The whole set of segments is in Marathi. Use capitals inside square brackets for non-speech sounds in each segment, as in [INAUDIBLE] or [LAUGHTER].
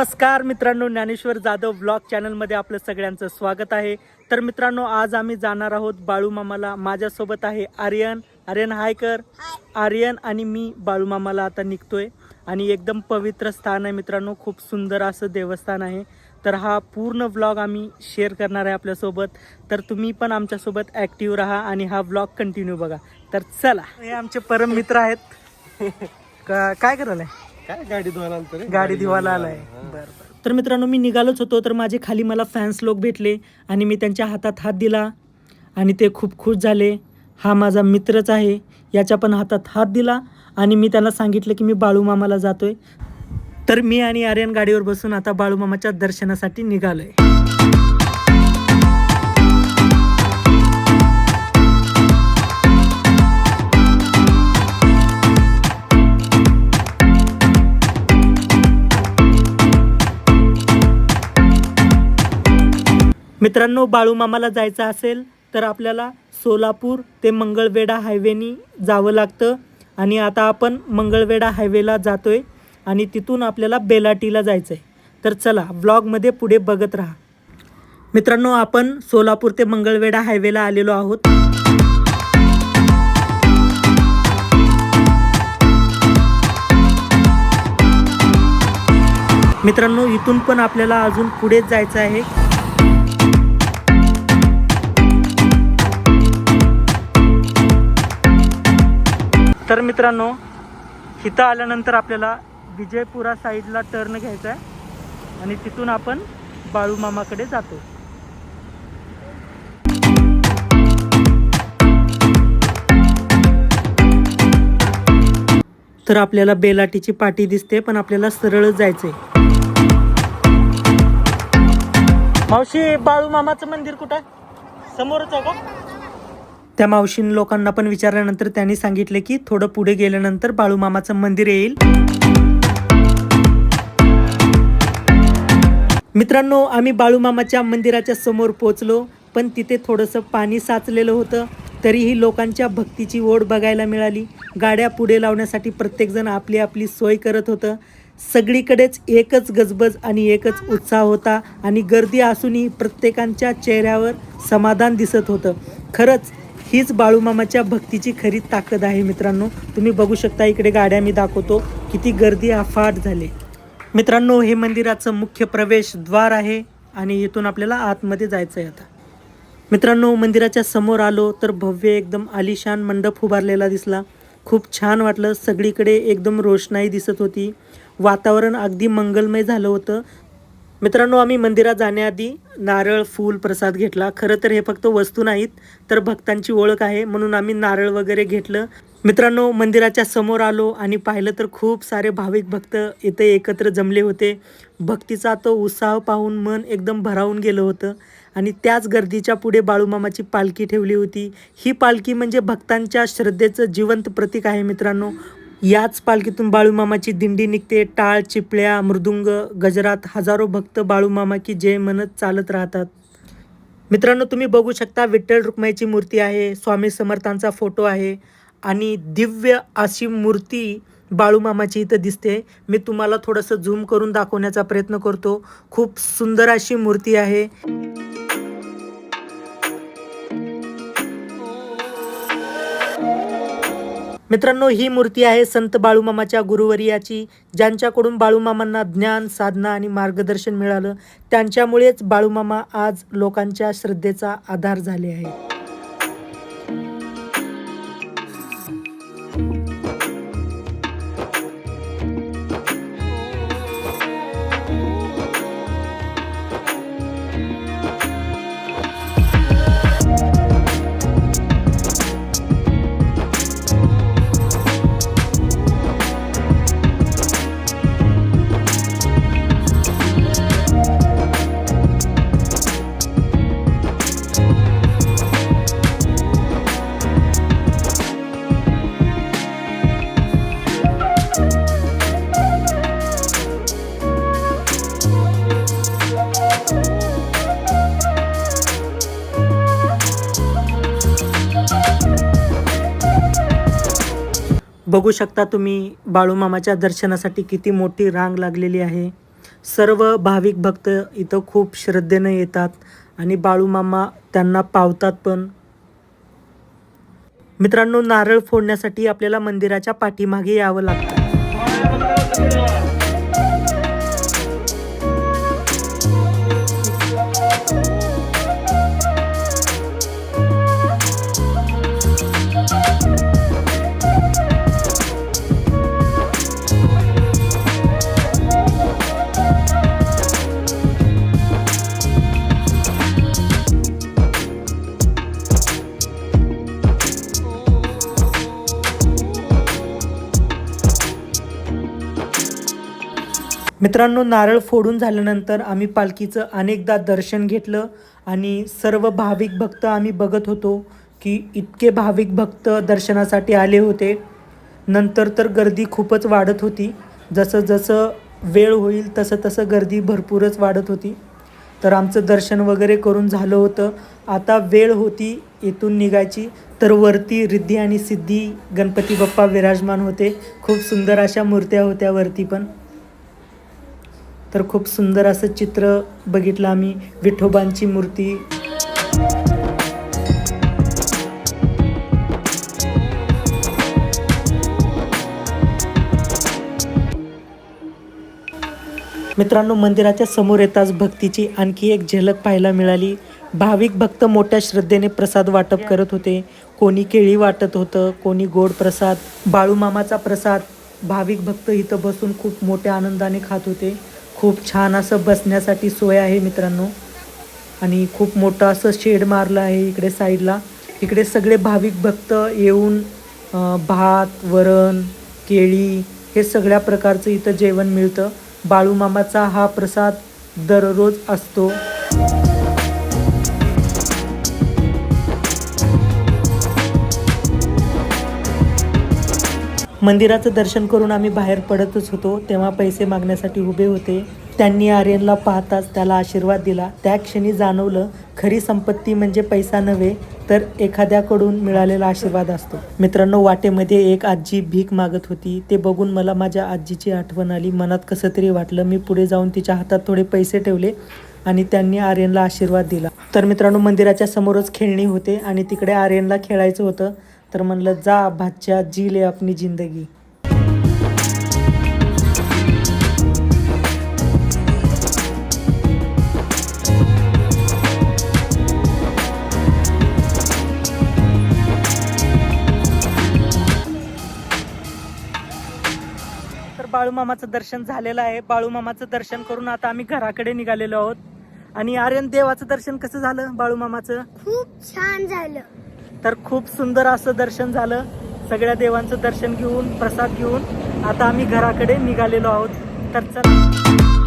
नमस्कार मित्रांनो ज्ञानेश्वर जाधव ब्लॉग चॅनलमध्ये आपलं सगळ्यांचं स्वागत आहे. तर मित्रांनो आज आम्ही जाणार आहोत बाळूमामाला माझ्यासोबत आहे आर्यन. आर्यन हाय कर. आर्यन आणि मी बाळूमामाला आता निघतोय. आणि एकदम पवित्र स्थान आहे मित्रांनो खूप सुंदर असं देवस्थान आहे. तर हा पूर्ण व्लॉग आम्ही शेअर करणार आहे आपल्यासोबत. तर तुम्ही पण आमच्यासोबत ॲक्टिव्ह राहा आणि हा व्लॉग कंटिन्यू बघा. तर चला हे आमचे परम मित्र आहेत. [LAUGHS] काय करायला काय गाडी धुवायला आलतो रे? गाडी दिवाला आलाय. बरं बरं. तर मित्रांनो मी निघालोच होतो तर माझे खाली मला फॅन्स लोक भेटले आणि मी त्यांच्या हातात हात दिला आणि ते खूप खुश झाले. हा माझा मित्रच आहे याच्या पण हातात हात दिला आणि मी त्यांना सांगितलं की मी बाळूमामाला जातोय. तर मी आणि आर्यन गाडीवर बसून आता बाळूमामाच्या दर्शनासाठी निघालोय. मित्रांनो बाळूमामाला जायचं असेल तर आपल्याला सोलापूर ते मंगळवेढा हायवेनी जावं लागतं. आणि आता आपण मंगळवेढा हायवेला जातो आहे आणि तिथून आपल्याला बेलाटीला जायचं आहे तर चला ब्लॉगमध्ये पुढे बघत राहा. मित्रांनो आपण सोलापूर ते मंगळवेढा हायवेला आलेलो आहोत. मित्रांनो इथून पण आपल्याला अजून पुढेच जायचं आहे. तर मित्रांनो इथं आल्यानंतर आपल्याला विजयपुरा साईडला टर्न घ्यायचा आहे आणि तिथून आपण बाळूमामाकडे जातो. तर आपल्याला बेलाटीची पाटी दिसते पण आपल्याला सरळच जायचंय. मावशी बाळूमामाचं मंदिर कुठं आहे? समोरच आहे का? त्या मावशीन लोकांना पण विचारल्यानंतर त्यांनी सांगितले की थोडं पुढे गेल्यानंतर बाळूमामाचं मंदिर येईल. मित्रांनो आम्ही बाळूमामाच्या मंदिराच्या समोर पोचलो पण तिथे थोडंसं पाणी साचलेलं होतं. तरीही लोकांच्या भक्तीची ओढ बघायला मिळाली. गाड्या पुढे लावण्यासाठी प्रत्येकजण आपली आपली सोय करत होतं. सगळीकडेच एकच गजबज आणि एकच उत्साह होता आणि गर्दी असूनही प्रत्येकांच्या चेहऱ्यावर समाधान दिसत होतं. खरंच हीच बाळूमामाच्या भक्तीची खरी ताकद आहे मित्रांनो. तुम्ही बघू शकता इकडे गाड्या मी दाखवतो. किती गर्दी अफाट झाले. मित्रांनो हे मंदिराचं मुख्य प्रवेशद्वार आहे आणि इथून आपल्याला आतमध्ये जायचं आहे आता. मित्रांनो मंदिराच्या समोर आलो तर भव्य एकदम आलिशान मंडप उभारलेला दिसला. खूप छान वाटलं. सगळीकडे एकदम रोषणाई दिसत होती. वातावरण अगदी मंगलमय झालं होतं. मित्रांनो आम्ही मंदिरात जाण्याआधी नारळ फूल प्रसाद घेतला. खरं तर हे फक्त वस्तू नाहीत तर भक्तांची ओळख आहे म्हणून आम्ही नारळ वगैरे घेतलं. मित्रांनो मंदिराच्या समोर आलो आणि पाहिलं तर खूप सारे भाविक भक्त इथे एकत्र जमले होते. भक्तीचा तो उत्साह पाहून मन एकदम भरावून गेलं होतं. आणि त्याच गर्दीच्या पुढे बाळूमामाची पालखी ठेवली होती. ही पालखी म्हणजे भक्तांच्या श्रद्धेचं जिवंत प्रतीक आहे मित्रांनो. याच पालखीतून बाळूमामाची दिंडी निघते. टाळ चिपळ्या मृदुंग गजरात हजारो भक्त बाळूमामा की जय म्हणत चालत राहतात. मित्रांनो तुम्ही बघू शकता विठ्ठल रुक्माईची मूर्ती आहे स्वामी समर्थांचा फोटो आहे आणि दिव्य अशी मूर्ती बाळूमामाची इथं दिसते. मी तुम्हाला थोडंसं झूम करून दाखवण्याचा प्रयत्न करतो. खूप सुंदर अशी मूर्ती आहे. मित्रांनो ही मूर्ती आहे संत बाळूमामाच्या गुरुवर्याची ज्यांच्याकडून बाळूमामांना ज्ञान साधना आणि मार्गदर्शन मिळालं. त्यांच्यामुळेच बाळूमामा आज लोकांच्या श्रद्धेचा आधार झाले आहे बघू शकता तुम्ही बाळूमामाच्या दर्शनासाठी किती मोठी रांग लागलेली आहे. सर्व भाविक भक्त इथं खूप श्रद्धेनं येतात आणि बाळूमामा त्यांना पावतात पण. मित्रांनो नारळ फोडण्यासाठी आपल्याला मंदिराच्या पाठीमागे यावं लागतं. मित्रांनो नारळ फोडून झाल्यानंतर आम्ही पालखीचं अनेकदा दर्शन घेतलं आणि सर्व भाविक भक्त आम्ही बघत होतो की इतके भाविक भक्त दर्शनासाठी आले होते. नंतर तर गर्दी खूपच वाढत होती. जसं जसं वेळ होईल तसं तसं गर्दी भरपूरच वाढत होती. तर आमचं दर्शन वगैरे करून झालं होतं. आता वेळ होती इथून निघायची. तर वरती रिद्धी आणि सिद्धी गणपती बाप्पा विराजमान होते. खूप सुंदर अशा मूर्त्या होत्या वरती पण. तर खूप सुंदर असं चित्र बघितलं आम्ही. विठोबांची मूर्ती. मित्रांनो मंदिराच्या समोर येताच भक्तीची आणखी एक झलक पाहायला मिळाली. भाविक भक्त मोठ्या श्रद्धेने प्रसाद वाटप करत होते. कोणी केळी वाटत होतं कोणी गोड प्रसाद बाळूमामाचा प्रसाद. भाविक भक्त इथं बसून खूप मोठ्या आनंदाने खात होते. खूप छान असं बसण्यासाठी सोय आहे मित्रांनो. आणि खूप मोठं असं शेड मारलं आहे इकडे साईडला. इकडे सगळे भाविक भक्त येऊन भात वरण केळी हे सगळ्या प्रकारचं इथं जेवण मिळतं. बाळूमामाचा हा प्रसाद दररोज असतो. मंदिराचं दर्शन करून आम्ही बाहेर पडतच होतो. तेव्हा पैसे मागण्यासाठी उभे होते. त्यांनी आर्यनला पाहताच त्याला आशीर्वाद दिला. त्या क्षणी जाणवलं खरी संपत्ती म्हणजे पैसा नव्हे तर एखाद्याकडून मिळालेला आशीर्वाद असतो. मित्रांनो वाटेमध्ये एक आजी भीक मागत होती. ते बघून मला माझ्या आजीची आठवण आली. मनात कसं तरी वाटलं मी पुढे जाऊन तिच्या हातात थोडे पैसे ठेवले आणि त्यांनी आर्यनला आशीर्वाद दिला. तर मित्रांनो मंदिराच्या समोरच खेळणी होते आणि तिकडे आर्यनला खेळायचं होतं. तर म्हणलं जा भाच्या जी ले अपनी जिंदगी. तर बाळूमामाचं दर्शन झालेलं आहे. बाळूमामाचं दर्शन करून आता आम्ही घराकडे निघालेलो आहोत. आणि आर्यन देवाचं दर्शन कसं झालं बाळूमामाचं खूप छान झालं. तर खूप सुंदर असं दर्शन झालं. सगळ्या देवांचं दर्शन घेऊन प्रसाद घेऊन. आता आम्ही घराकडे निघालेलो आहोत. तर चला.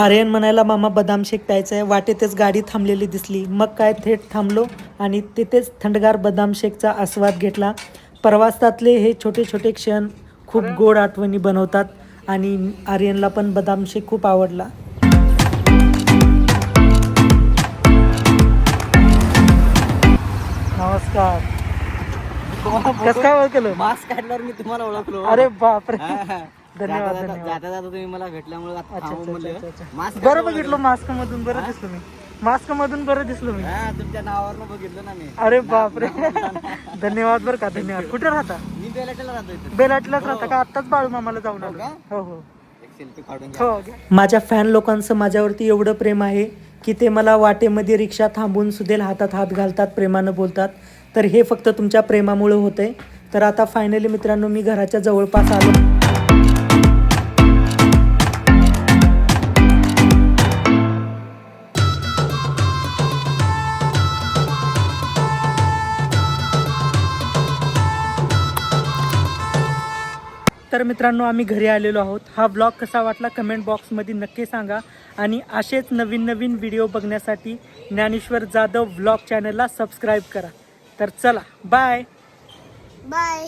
आर्यन म्हणायला मामा बदाम शेक प्यायचं आहे. वाटेतच गाडी थांबलेली दिसली. मग काय थेट थांबलो आणि तिथेच थंडगार बदाम शेकचा आस्वाद घेतला. प्रवासातले हे छोटे छोटे क्षण खूप गोड आठवणी बनवतात आणि आर्यनला पण बदाम शेक खूप आवडला. नमस्कार. [LAUGHS] कसं काय केलं मास्क काढल्यावर मी तुम्हाला ओळखलो. अरे बापरे. धन्यवाद, जाता- जाता धन्यवाद. जाता जाता तुम्ही मला भेटल्यामुळे आता अच्छा थांबू अच्छा म्हणलं. अच्छा अच्छा. मास्क बरं बघितलं मास्क मधून बरं दिसलो मी. मास्क मधून बरं दिसलो मी. हा तुमच्या नावावरनं बघितलं ना मी. अरे बापरे. धन्यवाद बरं का धन्यवाद. कुठे राहता? मी बेलाटेला राहतो इथे. बेलाटलाच राहता का? आत्ताच बाळू मामाला जाऊन आलो. का? हो हो. एक सेल्फी काढून घ्या. हो. माझ्या फॅन लोकांचं माझ्यावरती एवढं प्रेम आहे की ते मला वाटेमध्ये रिक्षा थांबून सुदेल हातात हात घालतात प्रेमानं बोलतात. तर हे फक्त तुमच्या प्रेमामुळे होतंय. तर आता फायनली मित्रांनो मी घराच्या जवळपास आलो. तर मित्रांनो आम्ही घरी आलेलो आहोत. हा ब्लॉग कसा वाटला कमेंट बॉक्समध्ये नक्की सांगा. आणि असेच नवीन नवीन व्हिडिओ बघण्यासाठी ज्ञानेश्वर जाधव ब्लॉग चॅनलला सबस्क्राईब करा. तर चला बाय बाय